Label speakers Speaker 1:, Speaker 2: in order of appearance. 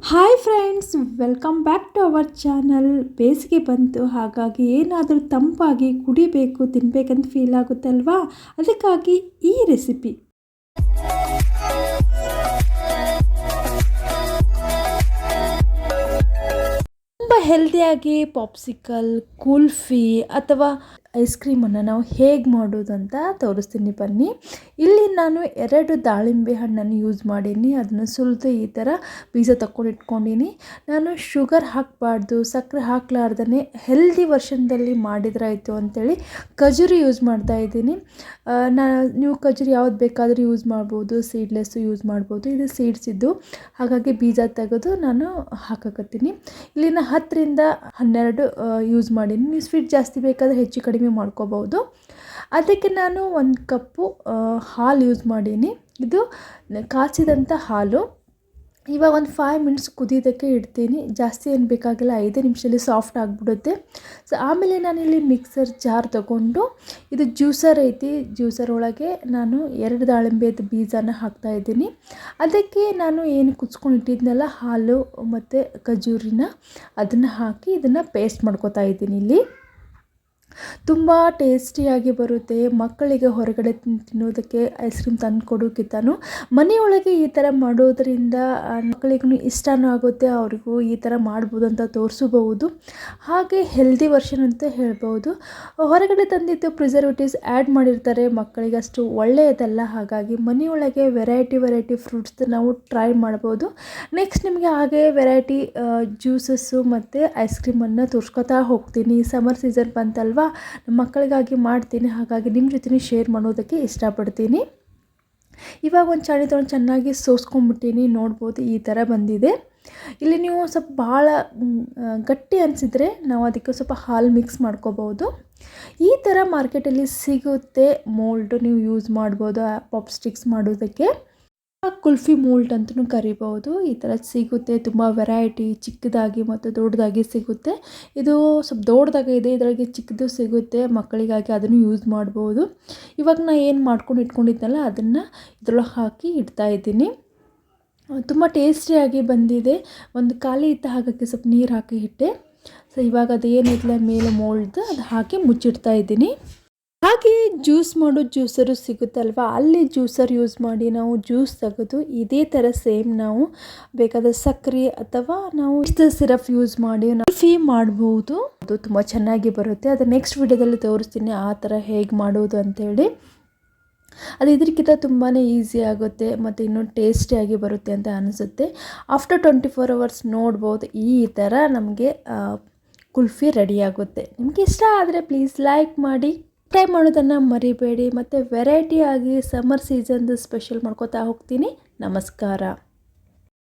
Speaker 1: Hi friends welcome back to our channel ಬೇಸಿಗೆ ಬಂತು, ಹಾಗಾಗಿ ಏನಾದರೂ ತಂಪಾಗಿ ಕುಡಿಬೇಕು ತಿನ್ನಬೇಕಂತ ಫೀಲ್ ಆಗುತ್ತಲ್ವಾ? ಅದಕ್ಕಾಗಿ ಈ ರೆಸಿಪಿ ತುಂಬ ಹೆಲ್ದಿಯಾಗಿ ಪಾಪ್ಸಿಕಲ್ ಕುಲ್ಫಿ ಅಥವಾ ಐಸ್ ಕ್ರೀಮನ್ನು ನಾವು ಹೇಗೆ ಮಾಡೋದು ಅಂತ ತೋರಿಸ್ತೀನಿ ಬನ್ನಿ. ಇಲ್ಲಿ ನಾನು ಎರಡು ದಾಳಿಂಬೆ ಹಣ್ಣನ್ನು ಯೂಸ್ ಮಾಡೀನಿ. ಅದನ್ನು ಸುಲಿದು ಈ ಥರ ಬೀಜ ತಗೊಂಡು ಇಟ್ಕೊಂಡೀನಿ. ನಾನು ಶುಗರ್ ಹಾಕಬಾರ್ದು, ಸಕ್ಕರೆ ಹಾಕ್ಲಾರ್ದೇ ಹೆಲ್ದಿ ವರ್ಷನ್ದಲ್ಲಿ ಮಾಡಿದ್ರಾಯಿತು ಅಂತೇಳಿ ಖಜೂರಿ ಯೂಸ್ ಮಾಡ್ತಾ ಇದ್ದೀನಿ. ನಾ, ನೀವು ಖಜೂರಿ ಯಾವ್ದು ಬೇಕಾದರೂ ಯೂಸ್ ಮಾಡ್ಬೋದು, ಸೀಡ್ಲೆಸ್ಸು ಯೂಸ್ ಮಾಡ್ಬೋದು. ಇದು ಸೀಡ್ಸ್ ಇದ್ದು ಹಾಗಾಗಿ ಬೀಜ ತೆಗೆದು ನಾನು ಹಾಕಕತ್ತೀನಿ. ಇಲ್ಲಿನ ಹತ್ತರಿಂದ ಹನ್ನೆರಡು ಯೂಸ್ ಮಾಡೀನಿ. ನೀವು ಸ್ವೀಟ್ ಜಾಸ್ತಿ ಬೇಕಾದರೆ ಹೆಚ್ಚು ಕಡಿಮೆ ಮಾಡ್ಕೋಬೋದು. ಅದಕ್ಕೆ ನಾನು ಒಂದು ಕಪ್ಪು ಹಾಲು ಯೂಸ್ ಮಾಡೀನಿ. ಇದು ಕಾಚಿದಂಥ ಹಾಲು. ಇವಾಗ ಒಂದು ಫೈವ್ ಮಿನಿಟ್ಸ್ ಕುದಿಯೋದಕ್ಕೆ ಇಡ್ತೀನಿ. ಜಾಸ್ತಿ ಏನು ಬೇಕಾಗಿಲ್ಲ, ಐದು ನಿಮಿಷದಲ್ಲಿ ಸಾಫ್ಟ್ ಆಗಿಬಿಡುತ್ತೆ. ಸೊ ಆಮೇಲೆ ನಾನಿಲ್ಲಿ ಮಿಕ್ಸರ್ ಜಾರ್ ತಗೊಂಡು, ಇದು ಜ್ಯೂಸರ್ ಐತಿ. ಜ್ಯೂಸರ್ ಒಳಗೆ ನಾನು ಎರಡು ದಾಳಿಂಬೆದ ಬೀಜನ ಹಾಕ್ತಾಯಿದ್ದೀನಿ ಅದಕ್ಕೆ ನಾನು ಏನು ಕುಚ್ಕೊಂಡು ಇಟ್ಟಿದ್ನಲ್ಲ, ಹಾಲು ಮತ್ತು ಖಜೂರಿನ, ಅದನ್ನು ಹಾಕಿ ಇದನ್ನು ಪೇಸ್ಟ್ ಮಾಡ್ಕೋತಾ ಇದ್ದೀನಿ ಇಲ್ಲಿ. ತುಂಬ ಟೇಸ್ಟಿಯಾಗಿ ಬರುತ್ತೆ. ಮಕ್ಕಳಿಗೆ ಹೊರಗಡೆ ತಿನ್ನೋದಕ್ಕೆ ಐಸ್ ಕ್ರೀಮ್ ತಂದು ಕೊಡೋಕ್ಕಿಂತನೂ ಮನೆಯೊಳಗೆ ಈ ಥರ ಮಾಡೋದರಿಂದ ಮಕ್ಕಳಿಗೂ ಇಷ್ಟನೂ ಆಗುತ್ತೆ, ಅವ್ರಿಗೂ ಈ ಥರ ಮಾಡ್ಬೋದು ಅಂತ ತೋರಿಸಬಹುದು. ಹಾಗೆ ಹೆಲ್ದಿ ವರ್ಷನ್ ಅಂತ ಹೇಳ್ಬೋದು ಹೊರಗಡೆ ತಂದಿದ್ದು ಪ್ರಿಸರ್ವೇಟಿವ್ಸ್ ಆ್ಯಡ್ ಮಾಡಿರ್ತಾರೆ, ಮಕ್ಕಳಿಗೆ ಅಷ್ಟು ಒಳ್ಳೆಯದಲ್ಲ. ಹಾಗಾಗಿ ಮನೆಯೊಳಗೆ ವೆರೈಟಿ ವೆರೈಟಿ ಫ್ರೂಟ್ಸ್ ನಾವು ಟ್ರೈ ಮಾಡ್ಬೋದು. ನೆಕ್ಸ್ಟ್ ನಿಮಗೆ ಹಾಗೆ ವೆರೈಟಿ ಜ್ಯೂಸಸ್ಸು ಮತ್ತು ಐಸ್ ಕ್ರೀಮನ್ನು ತೋರಿಸ್ಕೊತಾ ಹೋಗ್ತೀನಿ. ಸಮ್ಮರ್ ಸೀಸನ್ ಬಂತಲ್ವ? ನಮ್ಮ ಮಕ್ಕಳಿಗಾಗಿ ಮಾಡ್ತೀನಿ. ಹಾಗಾಗಿ ನಿಮ್ಮ ಜೊತೆ ಶೇರ್ ಮಾಡೋದಕ್ಕೆ ಇಷ್ಟಪಡ್ತೀನಿ. ಇವಾಗ ಒಂದು ಚಾಣಿ ತೊಗೊಂಡು ಚೆನ್ನಾಗಿ ಸೋಸ್ಕೊಂಡ್ಬಿಟ್ಟಿನಿ. ನೋಡ್ಬೋದು ಈ ಥರ ಬಂದಿದೆ. ಇಲ್ಲಿ ನೀವು ಸ್ವಲ್ಪ ಭಾಳ ಗಟ್ಟಿ ಅನಿಸಿದರೆ ನಾವು ಅದಕ್ಕೆ ಸ್ವಲ್ಪ ಹಾಲು ಮಿಕ್ಸ್ ಮಾಡ್ಕೋಬೋದು. ಈ ಥರ ಮಾರ್ಕೆಟಲ್ಲಿ ಸಿಗುತ್ತೆ ಮೋಲ್ಡು ನೀವು ಯೂಸ್ ಮಾಡ್ಬೋದು ಪಾಪ್ ಸ್ಟಿಕ್ಸ್ ಮಾಡೋದಕ್ಕೆ. ಕುಲ್ಫಿ ಮೋಲ್ಡ್ ಅಂತಲೂ ಕರಿಬೋದು. ಈ ಥರ ಸಿಗುತ್ತೆ. ತುಂಬ ವೆರೈಟಿ, ಚಿಕ್ಕದಾಗಿ ಮತ್ತು ದೊಡ್ಡದಾಗಿ ಸಿಗುತ್ತೆ. ಇದು ಸ್ವಲ್ಪ ದೊಡ್ಡದಾಗಿ ಇದೆ. ಇದರಾಗೆ ಚಿಕ್ಕದು ಸಿಗುತ್ತೆ. ಮಕ್ಕಳಿಗಾಗಿ ಅದನ್ನು ಯೂಸ್ ಮಾಡ್ಬೋದು. ಇವಾಗ ನಾನು ಏನು ಮಾಡ್ಕೊಂಡು ಇಟ್ಕೊಂಡಿದ್ದೆನಲ್ಲ ಅದನ್ನು ಇದ್ರೊಳಗೆ ಹಾಕಿ ಇಡ್ತಾ ಇದ್ದೀನಿ. ತುಂಬ ಟೇಸ್ಟಿಯಾಗಿ ಬಂದಿದೆ. ಒಂದು ಖಾಲಿ ಇತ್ತ ಹಾಕಕ್ಕೆ ಸ್ವಲ್ಪ ನೀರು ಹಾಕಿ ಇಟ್ಟೆ. ಸೊ ಇವಾಗ ಅದು ಮೇಲೆ ಮೋಳ್ದು ಅದು ಹಾಕಿ ಮುಚ್ಚಿಡ್ತಾ ಇದ್ದೀನಿ. ಹಾಗೆ ಜ್ಯೂಸ್ ಮಾಡೋ ಜ್ಯೂಸರು ಸಿಗುತ್ತಲ್ವ? ಅಲ್ಲಿ ಜ್ಯೂಸರ್ ಯೂಸ್ ಮಾಡಿ ನಾವು ಜ್ಯೂಸ್ ತೆಗೆದು ಇದೇ ಥರ ಸೇಮ್ ನಾವು ಬೇಕಾದ ಸಕ್ಕರೆ ಅಥವಾ ನಾವು ಇಷ್ಟು ಸಿರಪ್ ಯೂಸ್ ಮಾಡಿ ನಾವು ಫೀ ಮಾಡ್ಬೋದು. ಅದು ತುಂಬ ಚೆನ್ನಾಗಿ ಬರುತ್ತೆ. ಅದು ನೆಕ್ಸ್ಟ್ ವಿಡಿಯೋದಲ್ಲಿ ತೋರಿಸ್ತೀನಿ ಆ ಥರ ಹೇಗೆ ಮಾಡೋದು ಅಂತೇಳಿ ಅದು ಇದಕ್ಕಿಂತ ತುಂಬಾ ಈಸಿ ಆಗುತ್ತೆ ಮತ್ತು ಇನ್ನೂ ಟೇಸ್ಟಿಯಾಗಿ ಬರುತ್ತೆ ಅಂತ ಅನಿಸುತ್ತೆ. ಆಫ್ಟರ್ ಟ್ವೆಂಟಿ ಫೋರ್ ಅವರ್ಸ್ ನೋಡ್ಬೋದು. ಈ ಥರ ನಮಗೆ ಕುಲ್ಫಿ ರೆಡಿಯಾಗುತ್ತೆ ನಿಮಗೆ ಇಷ್ಟ ಆದರೆ ಪ್ಲೀಸ್ ಲೈಕ್ ಮಾಡಿ. ಟ್ರೈ ಮಾಡೋದನ್ನು ಮರಿಬೇಡಿ ಮತ್ತು ವೆರೈಟಿಯಾಗಿ ಸಮ್ಮರ್ ಸೀಸನ್ದು ಸ್ಪೆಷಲ್ ಮಾಡ್ಕೋತಾ ಹೋಗ್ತೀನಿ. ನಮಸ್ಕಾರ.